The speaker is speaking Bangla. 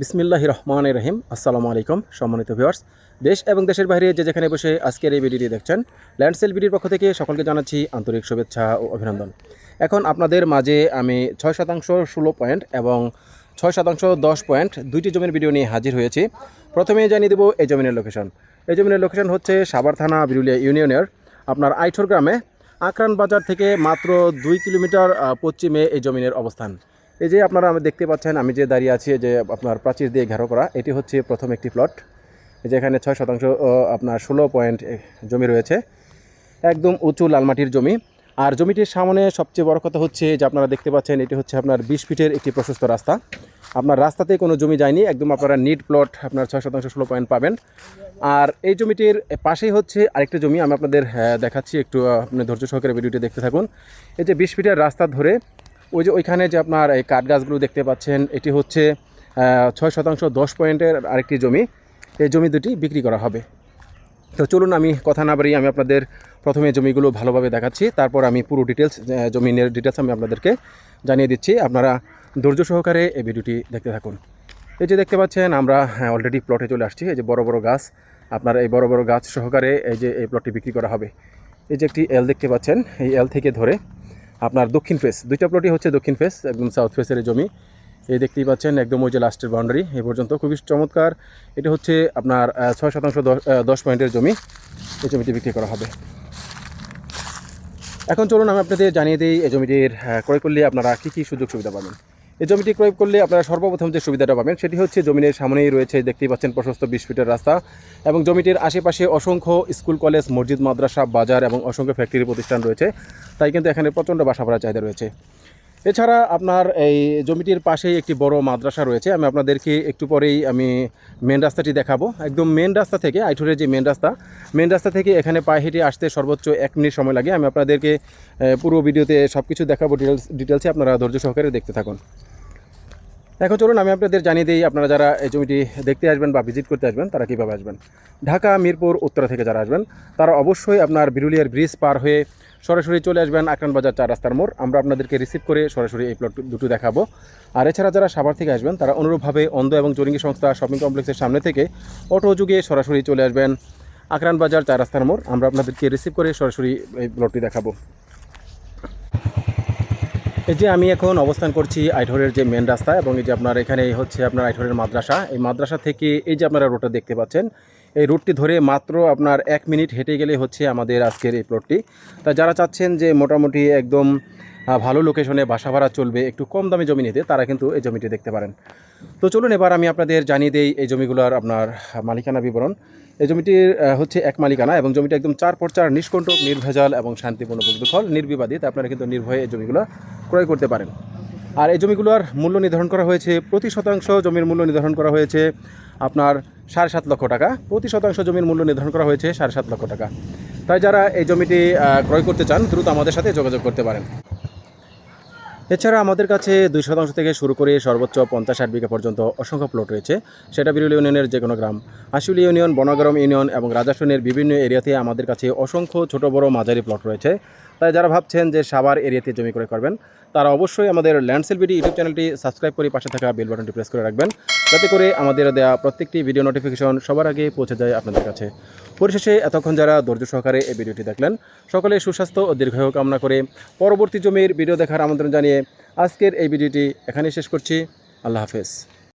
বিসমিল্লাহ রহমান রহিম। আসসালামু আলাইকুম, সম্মানিত ভিউয়ার্স দেশ এবং দেশের বাইরে যে যেখানে বসে আজকের এই ভিডিওটি দেখছেন ল্যান্ডসেল ভিডিওর পক্ষ থেকে সকলকে জানাচ্ছি আন্তরিক শুভেচ্ছা ও অভিনন্দন। এখন আপনাদের মাঝে আমি ছয় শতাংশ ষোলো পয়েন্ট এবং ছয় শতাংশ দশ পয়েন্ট দুইটি জমির ভিডিও নিয়ে হাজির হয়েছি। প্রথমে জানিয়ে দেবো এই জমিনের লোকেশন এই জমিনের লোকেশন হচ্ছে সাভার থানা বিরুলিয়া ইউনিয়নের। আপনার আইঠোর গ্রামে আকরান বাজার থেকে মাত্র দুই কিলোমিটার পশ্চিমে এই জমিনের অবস্থান। এই যে আপনারা আমি দেখতে পাচ্ছেন আমি যে দাঁড়িয়ে আছি যে আপনার প্রাচীর দিয়ে ঘেরো করা এটি হচ্ছে প্রথম একটি প্লট এই যে এখানে ছয় শতাংশ আপনার ষোলো পয়েন্ট জমি রয়েছে। একদম উঁচু লালমাটির জমি। আর জমিটির সামনে সবচেয়ে বড় কথা হচ্ছে যে আপনারা দেখতে পাচ্ছেন এটি হচ্ছে আপনার বিশ ফিটের একটি প্রশস্ত রাস্তা। আপনার রাস্তাতে কোনো জমি যায়নি একদম আপনারা নিট প্লট আপনার ছয় শতাংশ ষোলো পয়েন্ট পাবেন। আর এই জমিটির পাশেই হচ্ছে আরেকটা জমি আমি আপনাদের আহ, দেখাচ্ছি একটু আপনি ধৈর্য সহকারে ভিডিওটি দেখতে থাকুন। এই যে বিশ ফিটের রাস্তা ধরে ওই যে ওইখানে যে আপনার এই কাঠ গাছগুলো দেখতে পাচ্ছেন, এটি হচ্ছে ছয় শতাংশ, দশ পয়েন্টের আরেকটি জমি। এই জমি দুটি বিক্রি করা হবে। তো চলুন আমি কথা না বাড়িয়ে আমি আপনাদের প্রথমে জমিগুলো ভালোভাবে দেখাচ্ছি। তারপর আমি পুরো ডিটেলস জমিনের ডিটেলস আমি আপনাদেরকে জানিয়ে দিচ্ছি। আপনারা ধৈর্য সহকারে এই ভিডিওটি দেখতে থাকুন। এই যে দেখতে পাচ্ছেন, আমরা অলরেডি প্লটে চলে আসছি। এই যে বড় বড় গাছ, আপনার এই বড় বড় গাছ সহকারে এই যে এই প্লটটি বিক্রি করা হবে। এই যে একটি এল দেখতে পাচ্ছেন। এই এল থেকে ধরে আপনার দক্ষিণ ফেস দুইটা প্লটই হচ্ছে দক্ষিণ ফেস একদম সাউথ ফেসের জমি। এই দেখতেই পাচ্ছেন একদম ওই যে লাস্টের বাউন্ডারি এ পর্যন্ত খুবই চমৎকার। এটা হচ্ছে আপনার ছয় শতাংশ দশ পয়েন্টের জমি। এই জমিটি বিক্রি করা হবে। এখন চলুন আমি আপনাদের জানিয়ে দিই এই জমিটির ক্রয় করলে আপনারা কী কী সুযোগ সুবিধা পাবেন। এই জমিটি ক্রয় করলে আপনারা সর্বপ্রথম যে সুবিধাটা পাবেন সেটি হচ্ছে জমিনের সামনেই রয়েছে দেখতেই পাচ্ছেন প্রশস্ত বিশ ফিটের রাস্তা এবং জমিটির আশেপাশে অসংখ্য স্কুল, কলেজ, মসজিদ, মাদ্রাসা, বাজার এবং অসংখ্য ফ্যাক্টরি প্রতিষ্ঠান রয়েছে। তাই কিন্তু এখানে প্রচণ্ড বাসা ভাড়া চাহিদা রয়েছে। এছাড়া আপনার এই জমিটির পাশেই একটি বড় মাদ্রাসা রয়েছে। আমি আপনাদেরকে একটু পরেই আমি মেন রাস্তাটি দেখাবো। একদম মেন রাস্তা থেকে আইঠুরের যে মেন রাস্তা মেন রাস্তা থেকে এখানে পায়ে হেঁটে আসতে সর্বোচ্চ এক মিনিট সময় লাগে। আমি আপনাদেরকে পুরো ভিডিওতে সব কিছু দেখাবো ডিটেলস ডিটেলসে আপনারা ধৈর্য সহকারে দেখতে থাকুন। এখন চলুন আমি আপনাদের জানিয়ে দিই, আপনারা যারা এই জমিটি দেখতে আসবেন বা ভিজিট করতে আসবেন, তারা কীভাবে আসবেন? ঢাকা, মিরপুর, উত্তরা থেকে যারা আসবেন, তারা অবশ্যই আপনার বিরুলিয়ার ব্রিজ পার হয়ে সরাসরি চলে আসবেন আকরান বাজার চার রাস্তার মোড়। আমরা আপনাদেরকে রিসিভ করে সরাসরি এই প্লট দুটো দেখাবো। আর এছাড়া যারা সাভার থেকে আসবেন, তারা অনুরূপভাবে অন্ধ এবং চরিঙ্গি সংস্থা শপিং কমপ্লেক্সের সামনে থেকে অটো যুগে সরাসরি চলে আসবেন আকরান বাজার চার রাস্তার মোড়। আমরা আপনাদেরকে রিসিভ করে সরাসরি এই প্লটটি দেখাবো। এই যে আমি এখন অবস্থান করছি আইঠরের যে মেন রাস্তা এবং এই যে আপনার এখানে হচ্ছে আপনার আইঠরের মাদ্রাসা। এই মাদ্রাসা থেকে এই যে আপনারা রোডটা দেখতে পাচ্ছেন, এই রুটটি ধরে মাত্র আপনার এক মিনিট হেঁটে গেলে হচ্ছে আমাদের আজকের এই প্লটটি তা যারা চাচ্ছেন যে মোটামুটি একদম ভালো লোকেশনে বাসা ভাড়া চলবে, একটু কম দামে জমি নিতে, তারা কিন্তু এই জমিটি দেখতে পারেন। তো চলুন এবার আমি আপনাদের জানিয়ে দেই এই জমিগুলোর আপনার মালিকানা বিবরণ। এই জমিটির হচ্ছে এক মালিকানা এবং জমিটি একদম চার পর চার নিষ্কণ্টক, নির্ভেজাল এবং শান্তিপূর্ণ দখল নির্বিবাদী। তা আপনারা কিন্তু নির্ভয়ে এই জমিগুলো ক্রয় করতে পারেন। আর এই জমিগুলোর মূল্য নির্ধারণ করা হয়েছে, প্রতি শতাংশ জমির মূল্য নির্ধারণ করা হয়েছে আপনার সাড়ে সাত লক্ষ টাকা। প্রতি শতাংশ জমির মূল্য নির্ধারণ করা হয়েছে সাড়ে সাত লক্ষ টাকা। তাই যারা এই জমিটি ক্রয় করতে চান, দ্রুত আমাদের সাথে যোগাযোগ করতে পারেন। এছাড়া আমাদের কাছে দুই শতাংশ থেকে শুরু করে সর্বোচ্চ পঞ্চাশ ষাট বিঘা পর্যন্ত অসংখ্য প্লট রয়েছে। সেটা বিরুল ইউনিয়নের যে কোনো গ্রাম। আশুলি ইউনিয়ন, বনগ্রাম ইউনিয়ন এবং রাজাসনের বিভিন্ন এরিয়াতে আমাদের কাছে অসংখ্য ছোট বড় মাঝারি প্লট রয়েছে। তাই যারা ভাবছেন যে সাবার এরিয়াতে জমি করে করবেন, তারা অবশ্যই আমাদের ল্যান্ডসেল বিডি ইউটিউব চ্যানেলটি সাবস্ক্রাইব করে পাশে থাকা বেল বাটনটি প্রেস করে রাখবেন। যাতে করে আমাদের দেওয়া প্রত্যেকটি ভিডিও নোটিফিকেশন সবার আগে পৌঁছে যায় আপনাদের কাছে। পরিশেষে এতক্ষণ যারা ধৈর্য সহকারে এই ভিডিওটি দেখলেন, সকলে সুস্বাস্থ্য ও দীর্ঘায়ু কামনা করে পরবর্তী জমির ভিডিও দেখার আমন্ত্রণ জানিয়ে আজকের এই ভিডিওটি এখানেই শেষ করছি। আল্লাহ হাফেজ।